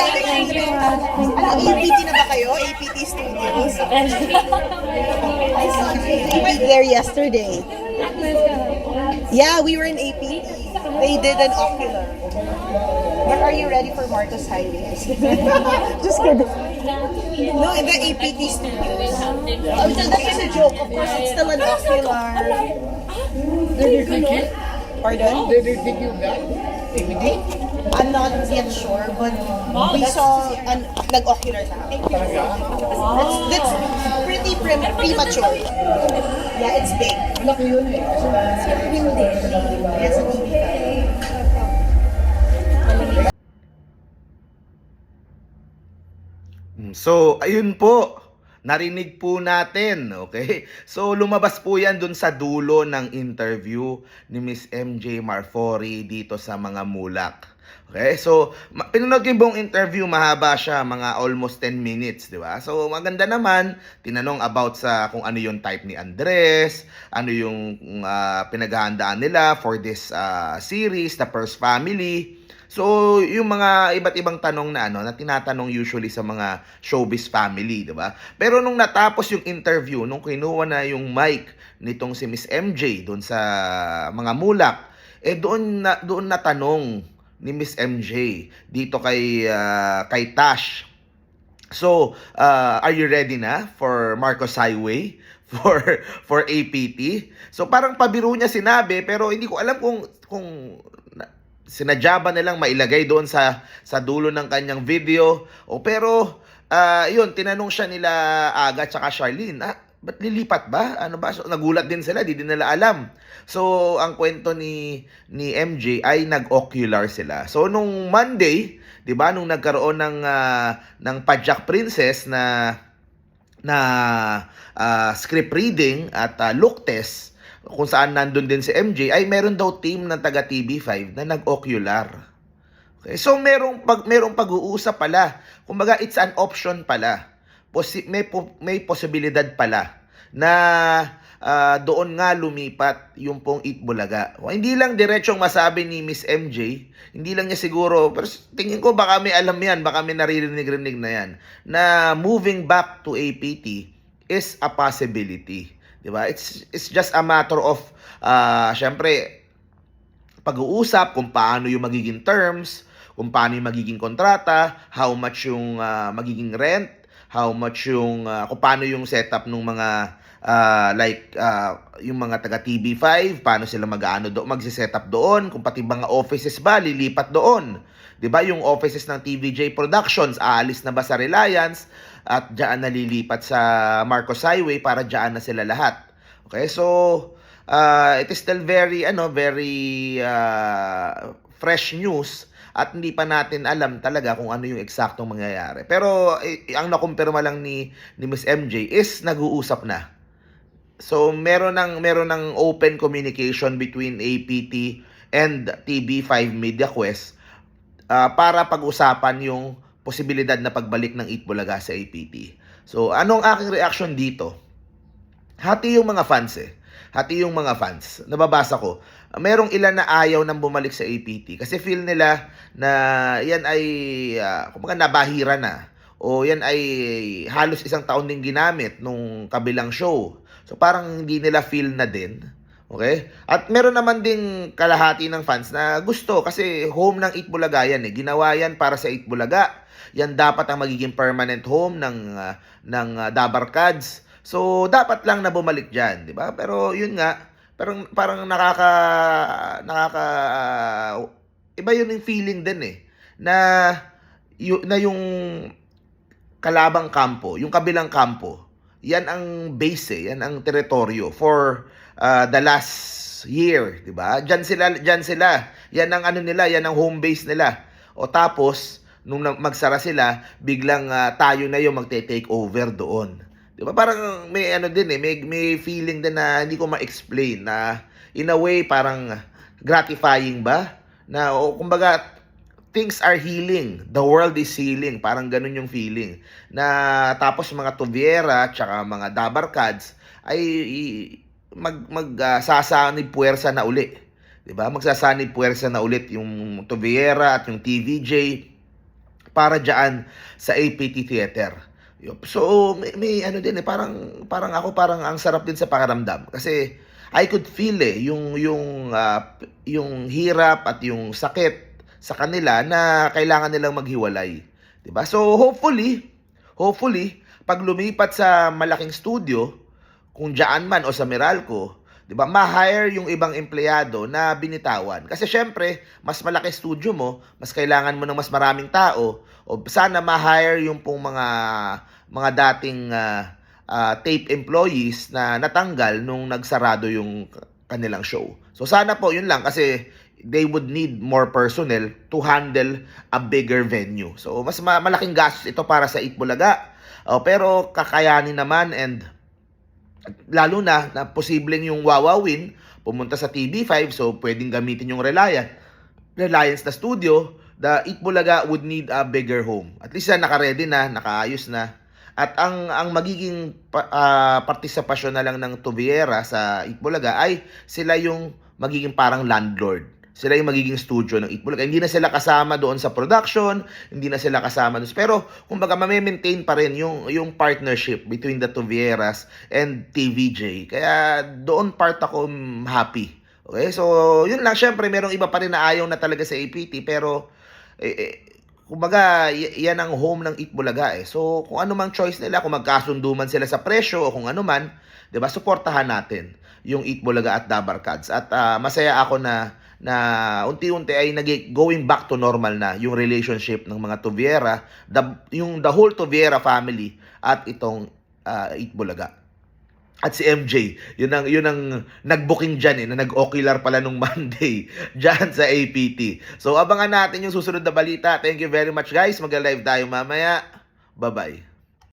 Thank you. Ano, APT na ba kayo? APT Studios? I saw you there yesterday. Yeah, we were in APT. They did an ocular. But are you ready for Marcos Highways? Just kidding. No, in the APT Studios. Oh, that's just a joke. Of course, it's still an ocular. Did you think it? Pardon? Did you think you got DVD? I'm not yet sure, but we saw an nag-ocular na. That's, that's pretty prim- premature. Yeah, it's big. Malaki yun eh. Yes, it's big. Mm, So, ayun po. Narinig po natin, okay? So, lumabas po yan dun sa dulo ng interview ni Miss MJ Marfori dito sa mga mulak. Okay? So, pinanood ko yung buong interview, mahaba siya, mga almost 10 minutes, di ba? So, maganda naman, tinanong about sa kung ano yung type ni Andres, ano yung ah, pinaghahandaan nila for this ah, series, The First Family. So, yung mga iba't ibang tanong na ano, na tinatanong usually sa mga showbiz family, 'di ba? Pero nung natapos yung interview, nung kinuha na yung mic nitong si Miss MJ doon sa mga mulak, eh doon na doon natanong ni Miss MJ dito kay ah, kay Tash. So, uh, are you ready na for Marcos Highway? For for APT? So parang pabiro niya sinabi pero hindi ko alam kung kung na- sinadya nilang mailagay doon sa sa dulo ng kanyang video. O pero ah, yun tinanong siya nila Aga at Charlene, ah, ba't lilipat ba? Ano ba? So, nagulat din sila, di din nila alam. So, ang kwento ni ni MJ ay nag-ocular sila. So, nung Monday, 'di ba, nung nagkaroon ng ah, ng Pajak Princess na na ah, script reading at ah, look test kung saan nandun din si MJ ay meron daw team ng taga TV5 na nag-ocular. Okay, so merong pag merong pag-uusap pala. Kumbaga it's an option pala. Posi- may po- may posibilidad pala na ah, doon nga lumipat yung pong Itbulaga. Hindi lang diretsong masabi ni Miss MJ, hindi lang niya siguro, pero tingin ko baka may alam yan, baka may naririnig-rinig na yan, na moving back to APT is a possibility. 'Di ba? It's it's just a matter of ah syempre pag-uusap kung paano yung magiging terms, kung paano yung magiging kontrata, how much yung ah, magiging rent, how much yung ah, kung paano yung setup ng mga ah, like ah, yung mga taga TV5, paano sila mag-aano do, magse-setup doon, kung pati mga offices ba lilipat doon. 'Di ba? Yung offices ng TVJ Productions aalis na ba sa Reliance at diyan nalilipat sa Marcos Highway para diyan na sila lahat. Okay? So uh, it is still very ano very uh, fresh news at hindi pa natin alam talaga kung ano yung eksaktong mangyayari. Pero eh, ang nakumpirma lang ni ni Miss MJ is nag-uusap na. So meron ng meron ng open communication between APT and TB5 Media Quest ah, para pag-usapan yung posibilidad na pagbalik ng Itbulaga sa APT. So anong aking reaction dito? Hati yung mga fans eh. Hati yung mga fans. Nababasa ko. Merong ilan na ayaw nang bumalik sa APT kasi feel nila na yan ay uh, kumbaga nabahira na o yan ay halos isang taon din ginamit nung kabilang show. So parang hindi nila feel na din. Okay? At meron naman ding kalahati ng fans na gusto kasi home ng Itbulaga yan eh. Ginawa yan para sa Itbulaga. Yan dapat ang magiging permanent home ng ah, ng uh, Dabar Cats. So dapat lang na bumalik diyan, 'di ba? Pero yun nga, parang parang nakaka nakaka iba yun yung feeling din eh na yu, na yung kalabang kampo, yung kabilang kampo, yan ang base eh, yan ang teritoryo for uh, the last year, 'di ba? Diyan sila, diyan sila. Yan ang ano nila, yan ang home base nila. O tapos nung magsara sila, biglang ah, tayo na yung magte-take over doon. 'Di ba? Parang may ano din eh, may may feeling din na hindi ko ma-explain na in a way parang gratifying ba? Na o kumbaga things are healing. The world is healing. Parang ganun yung feeling. Na tapos mga Tuviera tsaka mga Dabarkads ay mag mag ah, sasanib puwersa na uli. 'Di ba? Magsasanib puwersa na ulit yung Tuviera at yung TVJ para diyan sa APT Theater. So may, may ano din eh parang parang ako parang ang sarap din sa pakiramdam kasi I could feel eh yung yung p- yung hirap at yung sakit sa kanila na kailangan nilang maghiwalay. ba? So hopefully, hopefully pag lumipat sa malaking studio, kung diyan man o sa Meralco, 'di ba? Ma-hire yung ibang empleyado na binitawan. Kasi syempre, mas malaki studio mo, mas kailangan mo ng mas maraming tao o sana ma-hire yung pong mga mga dating ah, ah, tape employees na natanggal nung nagsarado yung kanilang show. So sana po yun lang kasi they would need more personnel to handle a bigger venue. So mas ma- malaking gastos ito para sa Itbulaga. Oh, pero kakayanin naman and lalo na na posibleng yung Wawawin pumunta sa TV5 so pwedeng gamitin yung Reliant Reliance na studio the Itbulaga would need a bigger home at least na naka-ready na nakaayos na at ang ang magiging ah, partisipasyon na lang ng Tuviera sa Itbulaga ay sila yung magiging parang landlord sila yung magiging studio ng Itbulaga. Hindi na sila kasama doon sa production, hindi na sila kasama doon. Pero, kumbaga, mame-maintain pa rin yung, yung partnership between the Tuvieras and TVJ. Kaya, doon part ako mm, happy. Okay? So, yun lang. Siyempre, merong iba pa rin na ayaw na talaga sa APT. Pero, eh, eh, kumbaga, yan ang home ng Itbulaga eh. So, kung ano mang choice nila, kung magkasundo man sila sa presyo o kung ano man, 'di ba? Suportahan natin yung Itbulaga at Dabar Cats. At ah, masaya ako na na unti-unti ay nag going back to normal na yung relationship ng mga Tuviera, the, yung the whole Tuviera family at itong ah, Itbulaga. At si MJ, yun ang yun ang nag-booking diyan eh, na nag-ocular pala nung Monday diyan sa APT. So abangan natin yung susunod na balita. Thank you very much guys. Mag-live tayo mamaya. Bye-bye.